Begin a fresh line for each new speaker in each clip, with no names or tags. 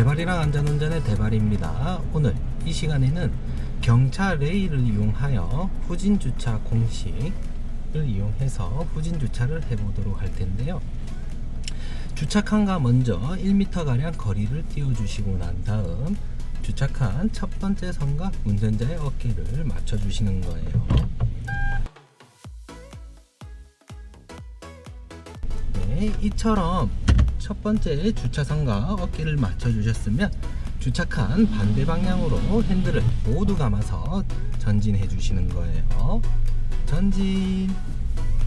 대발이랑 안전운전의 대발입니다. 오늘 이 시간에는 경차 레일을 이용하여 후진 주차 공식을 이용해서 후진 주차를 해보도록 할 텐데요. 주차칸과 먼저 1m가량 거리를 띄워주시고 난 다음 주차칸 첫 번째 선과 운전자의 어깨를 맞춰주시는 거예요. 네, 이처럼 첫 번째 주차선과 어깨를 맞춰주셨으면 주차칸 반대 방향으로 핸들을 모두 감아서 전진해 주시는 거예요. 전진,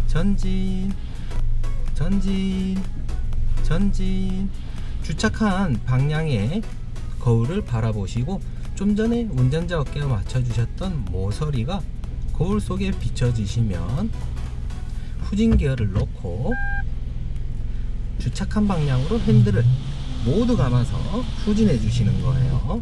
전진, 전진, 전진. 주차칸 방향에 거울을 바라보시고 좀 전에 운전자 어깨와 맞춰주셨던 모서리가 거울 속에 비춰지시면 후진 기어를 놓고 주착한 방향으로 핸들을 모두 감아서 후진해 주시는 거예요.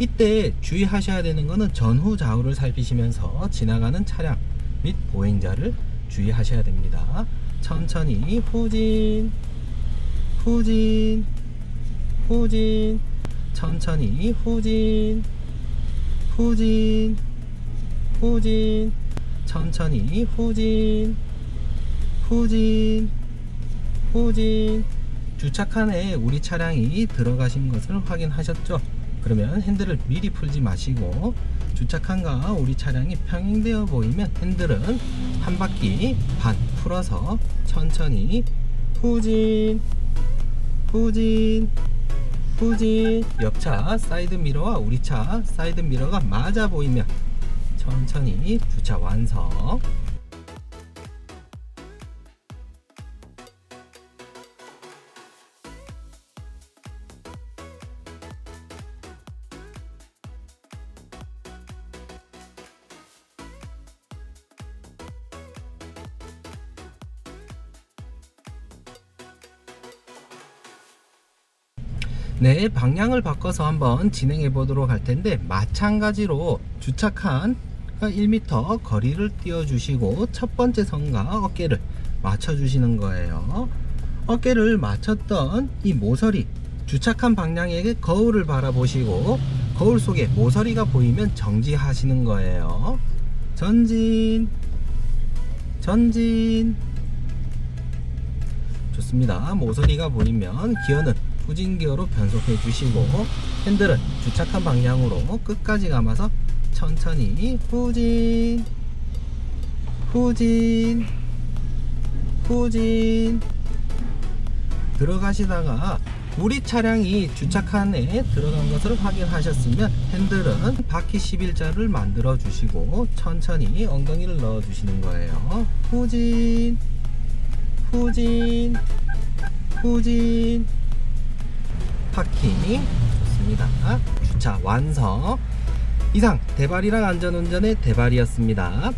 이때 주의하셔야 되는 것은 전후 좌우를 살피시면서 지나가는 차량 및 보행자를 주의하셔야 됩니다. 천천히 후진, 후진, 후진, 천천히 후진, 후진, 후진, 천천히 후진, 후진, 후진 주차칸에 우리 차량이 들어가신 것을 확인하셨죠? 그러면 핸들을 미리 풀지 마시고 주차칸과 우리 차량이 평행되어 보이면 핸들은 한 바퀴 반 풀어서 천천히 후진 후진 후진 옆차 사이드 미러와 우리 차 사이드 미러가 맞아 보이면 천천히 주차 완성 네, 방향을 바꿔서 한번 진행해 보도록 할 텐데 마찬가지로 주차칸 1m 거리를 띄워 주시고 첫 번째 선과 어깨를 맞춰 주시는 거예요. 어깨를 맞췄던 이 모서리 주차칸 방향에게 거울을 바라보시고 거울 속에 모서리가 보이면 정지하시는 거예요. 전진 전진 좋습니다. 모서리가 보이면 기어는 후진 기어로 변속해 주시고 핸들은 주착한 방향으로 끝까지 감아서 천천히 후진 후진 후진. 들어가시다가 우리 차량이 주차칸에 들어간 것을 확인하셨으면 핸들은 바퀴 11자를 만들어 주시고 천천히 엉덩이를 넣어 주시는 거예요. 후진 후진 후진 파킹 좋습니다. 주차 완성. 이상 대발이랑 안전운전의 대발이었습니다